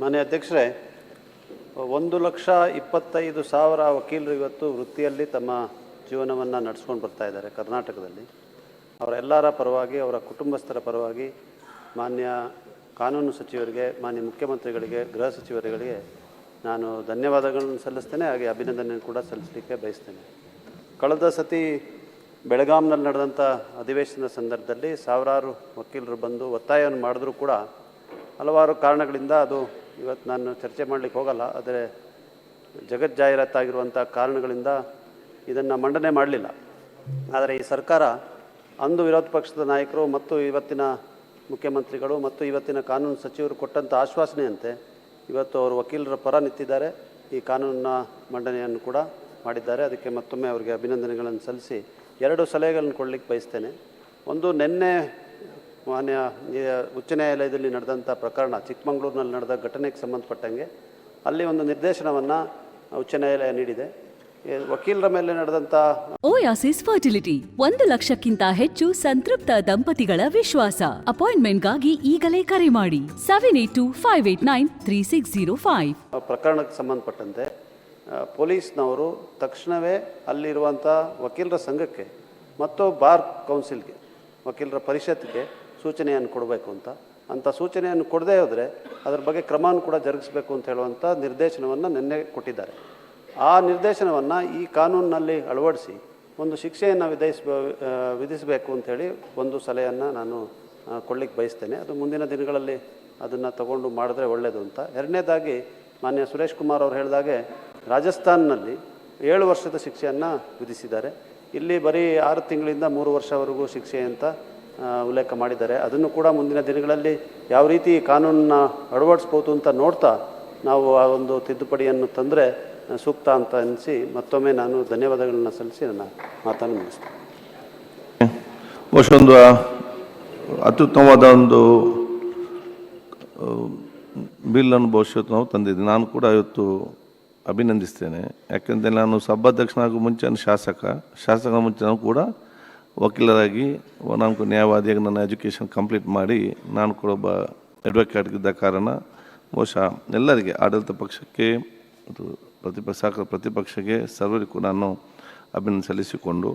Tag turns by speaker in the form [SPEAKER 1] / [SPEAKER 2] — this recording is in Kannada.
[SPEAKER 1] ಮಾನ್ಯ ಅಧ್ಯಕ್ಷರೇ, ಒಂದು ಲಕ್ಷ ಇಪ್ಪತ್ತೈದು ಸಾವಿರ ವಕೀಲರು ಇವತ್ತು ವೃತ್ತಿಯಲ್ಲಿ ತಮ್ಮ ಜೀವನವನ್ನು ನಡೆಸ್ಕೊಂಡು ಬರ್ತಾ ಇದ್ದಾರೆ ಕರ್ನಾಟಕದಲ್ಲಿ. ಅವರೆಲ್ಲರ ಪರವಾಗಿ, ಅವರ ಕುಟುಂಬಸ್ಥರ ಪರವಾಗಿ ಮಾನ್ಯ ಕಾನೂನು ಸಚಿವರಿಗೆ, ಮಾನ್ಯ ಮುಖ್ಯಮಂತ್ರಿಗಳಿಗೆ, ಗೃಹ ಸಚಿವರುಗಳಿಗೆ ನಾನು ಧನ್ಯವಾದಗಳನ್ನು ಸಲ್ಲಿಸ್ತೇನೆ, ಹಾಗೆ ಅಭಿನಂದನೆ ಕೂಡ ಸಲ್ಲಿಸಲಿಕ್ಕೆ ಬಯಸ್ತೇನೆ. ಕಳೆದ ಸತಿ ಬೆಳಗಾಂನಲ್ಲಿ ನಡೆದಂಥ ಅಧಿವೇಶನದ ಸಂದರ್ಭದಲ್ಲಿ ಸಾವಿರಾರು ವಕೀಲರು ಬಂದು ಒತ್ತಾಯವನ್ನು ಮಾಡಿದ್ರೂ ಕೂಡ ಹಲವಾರು ಕಾರಣಗಳಿಂದ ಅದು ಇವತ್ತು ನಾನು ಚರ್ಚೆ ಮಾಡಲಿಕ್ಕೆ ಹೋಗಲ್ಲ, ಆದರೆ ಜಗಜ್ಜಾಹೀರಾತಾಗಿರುವಂಥ ಕಾರಣಗಳಿಂದ ಇದನ್ನು ಮಂಡನೆ ಮಾಡಲಿಲ್ಲ. ಆದರೆ ಈ ಸರ್ಕಾರ ಅಂದು ವಿರೋಧ ಪಕ್ಷದ ನಾಯಕರು ಮತ್ತು ಇವತ್ತಿನ ಮುಖ್ಯಮಂತ್ರಿಗಳು ಮತ್ತು ಇವತ್ತಿನ ಕಾನೂನು ಸಚಿವರು ಕೊಟ್ಟಂಥ ಆಶ್ವಾಸನೆಯಂತೆ ಇವತ್ತು ಅವರು ವಕೀಲರ ಪರ ನಿಂತಿದ್ದಾರೆ. ಈ ಕಾನೂನಿನ ಮಂಡನೆಯನ್ನು ಕೂಡ ಮಾಡಿದ್ದಾರೆ. ಅದಕ್ಕೆ ಮತ್ತೊಮ್ಮೆ ಅವರಿಗೆ ಅಭಿನಂದನೆಗಳನ್ನು ಸಲ್ಲಿಸಿ ಎರಡು ಸಲಹೆಗಳನ್ನು ಕೊಡಲಿಕ್ಕೆ ಬಯಸ್ತೇನೆ. ಒಂದು, ನಿನ್ನೆ ಮಾನ್ಯ ಉಚ್ಚ ನ್ಯಾಯಾಲಯದಲ್ಲಿ ನಡೆದಂಥ ಪ್ರಕರಣ ಚಿಕ್ಕಮಗಳೂರಿನಲ್ಲಿ ನಡೆದ ಘಟನೆಗೆ ಸಂಬಂಧಪಟ್ಟಂಗೆ ಅಲ್ಲಿ ಒಂದು ನಿರ್ದೇಶನವನ್ನು ಉಚ್ಚ ನ್ಯಾಯಾಲಯ ನೀಡಿದೆ. ವಕೀಲರ ಮೇಲೆ ನಡೆದಂತ
[SPEAKER 2] ಓಯಾಸಿಸ್ ಫರ್ಟಿಲಿಟಿ ಒಂದು ಲಕ್ಷಕ್ಕಿಂತ ಹೆಚ್ಚು ಸಂತೃಪ್ತ ದಂಪತಿಗಳ ವಿಶ್ವಾಸ. ಅಪಾಯಿಂಟ್ಮೆಂಟ್ಗಾಗಿ ಈಗಲೇ ಕರೆ ಮಾಡಿ. Seven eight two five eight nine three six zero five
[SPEAKER 1] ಪ್ರಕರಣಕ್ಕೆ ಸಂಬಂಧಪಟ್ಟಂತೆ ಪೊಲೀಸ್ನವರು ತಕ್ಷಣವೇ ಅಲ್ಲಿರುವಂಥ ವಕೀಲರ ಸಂಘಕ್ಕೆ ಮತ್ತು ಬಾರ್ ಕೌನ್ಸಿಲ್ಗೆ ವಕೀಲರ ಪರಿಷತ್ಗೆ ಸೂಚನೆಯನ್ನು ಕೊಡಬೇಕು ಅಂತ. ಅಂಥ ಸೂಚನೆಯನ್ನು ಕೊಡದೇ ಹೋದರೆ ಅದರ ಬಗ್ಗೆ ಕ್ರಮವನ್ನು ಕೂಡ ಜರುಗಿಸಬೇಕು ಅಂತ ಹೇಳುವಂಥ ನಿರ್ದೇಶನವನ್ನು ನಿನ್ನೆ ಕೊಟ್ಟಿದ್ದಾರೆ. ಆ ನಿರ್ದೇಶನವನ್ನು ಈ ಕಾನೂನಿನಲ್ಲಿ ಅಳವಡಿಸಿ ಒಂದು ಶಿಕ್ಷೆಯನ್ನು ವಿಧಿಸ ವಿಧಿಸಬೇಕು ಅಂಥೇಳಿ ಒಂದು ಸಲಹೆಯನ್ನು ನಾನು ಕೊಡಲಿಕ್ಕೆ ಬಯಸ್ತೇನೆ. ಅದು ಮುಂದಿನ ದಿನಗಳಲ್ಲಿ ಅದನ್ನು ತಗೊಂಡು ಮಾಡಿದ್ರೆ ಒಳ್ಳೆಯದು ಅಂತ. ಎರಡನೇದಾಗಿ ಮಾನ್ಯ ಸುರೇಶ್ ಕುಮಾರ್ ಅವರು ಹೇಳಿದಾಗೆ ರಾಜಸ್ಥಾನ್ನಲ್ಲಿ ಏಳು ವರ್ಷದ ಶಿಕ್ಷೆಯನ್ನು ವಿಧಿಸಿದ್ದಾರೆ. ಇಲ್ಲಿ ಬರೀ ಆರು ತಿಂಗಳಿಂದ ಮೂರು ವರ್ಷವರೆಗೂ ಶಿಕ್ಷೆ ಅಂತ ಉಲ್ಲೇಖ ಮಾಡಿದ್ದಾರೆ. ಅದನ್ನು ಕೂಡ ಮುಂದಿನ ದಿನಗಳಲ್ಲಿ ಯಾವ ರೀತಿ ಕಾನೂನನ್ನ ಅಳವಡಿಸ್ಬೋದು ಅಂತ ನೋಡ್ತಾ ನಾವು ಆ ಒಂದು ತಿದ್ದುಪಡಿಯನ್ನು ತಂದರೆ ಸೂಕ್ತ ಅಂತ ಅನಿಸಿ ಮತ್ತೊಮ್ಮೆ ನಾನು ಧನ್ಯವಾದಗಳನ್ನು ಸಲ್ಲಿಸಿ ನನ್ನ ಮಾತನ್ನು ಮುಗಿಸ್ತೇನೆ.
[SPEAKER 3] ಒಂದು ಅತ್ಯುತ್ತಮವಾದ ಒಂದು ಬಿಲ್ಲನ್ನು ಬಹುಶಃ ನಾವು ತಂದಿದ್ದೀವಿ. ನಾನು ಕೂಡ ಇವತ್ತು ಅಭಿನಂದಿಸ್ತೇನೆ. ಯಾಕೆಂದರೆ ನಾನು ಸಭಾಧ್ಯಕ್ಷನಾಗೂ ಮುಂಚೆ ಶಾಸಕ ಶಾಸಕ ಮುಂಚೆ ನಾವು ಕೂಡ ವಕೀಲರಾಗಿ ನಾನು ನ್ಯಾಯವಾದಿಯಾಗಿ ನನ್ನ ಎಜುಕೇಷನ್ ಕಂಪ್ಲೀಟ್ ಮಾಡಿ ನಾನು ಕೂಡ ಒಬ್ಬ ಅಡ್ವೊಕೇಟ್ ಇದ್ದ ಕಾರಣ ಬಹುಶಃ ಎಲ್ಲರಿಗೆ ಆಡಳಿತ ಪಕ್ಷಕ್ಕೆ ಮತ್ತು ಪ್ರತಿಪಕ್ಷ ಪ್ರತಿಪಕ್ಷಕ್ಕೆ ಸರ್ವರಿಗೂ ನಾನು ಅಭಿನಂದನೆ ಸಲ್ಲಿಸಿಕೊಂಡು